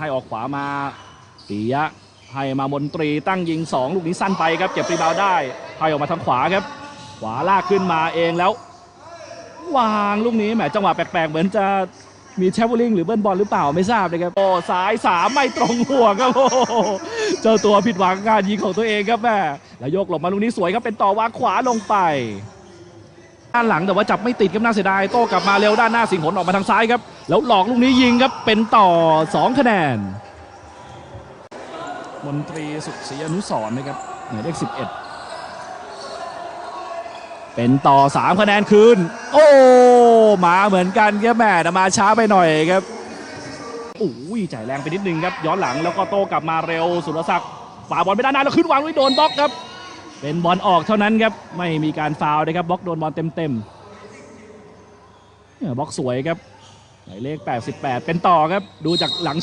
ให้ออกขวามาปิยะให้มามนตรีตั้งยิง 2 ลูกนี้สั้นไปครับ เก็บรีบาวได้ให้ออกมาทางขวาครับ ขวาลากขึ้นมาเองแล้ว วางลูกนี้แหมจังหวะแปลกๆ เหมือนจะมีแชฟลิงหรือเบิ้ลบอลหรือเปล่าไม่ทราบนะครับ โอ้สายสามไม่ตรงหัวครับโอ้เจ้าตัวผิดหวังการยิงของตัวเองครับแม่แล้วยกหลบมาลูกนี้สวยครับเป็นต่อวางขวาลงไป ด้านหลังแต่ว่าจับไม่ติดครับน่าเสียดายโต้กลับมาเร็วด้านหน้าสิงห์หนออกมาทางซ้ายครับแล้วหลอกลูกนี้ยิงครับเป็นต่อ 2 คะแนน มนตรีสุขศรีอนุสรนะครับหมายเลข11 เป็นต่อ 3 คะแนนคืน โอ้มาเหมือนกันครับแม่แต่มาช้าไปหน่อยครับโอ้ยจ่ายแรงไปนิดนึงครับย้อนหลังแล้วก็โต้กลับมาเร็วสุรศักดิ์ฝ่าบอลไปด้านหน้าแล้วขึ้นวางด้วยโดนบล็อกครับ เป็นบอลออกเท่านั้นครับไม่มีการฟาวล์นะครับบล็อกโดนบอลเต็มๆเนี่ยบล็อกสวยครับหมายเลข 88 เป็นต่อครับดูจากหลัง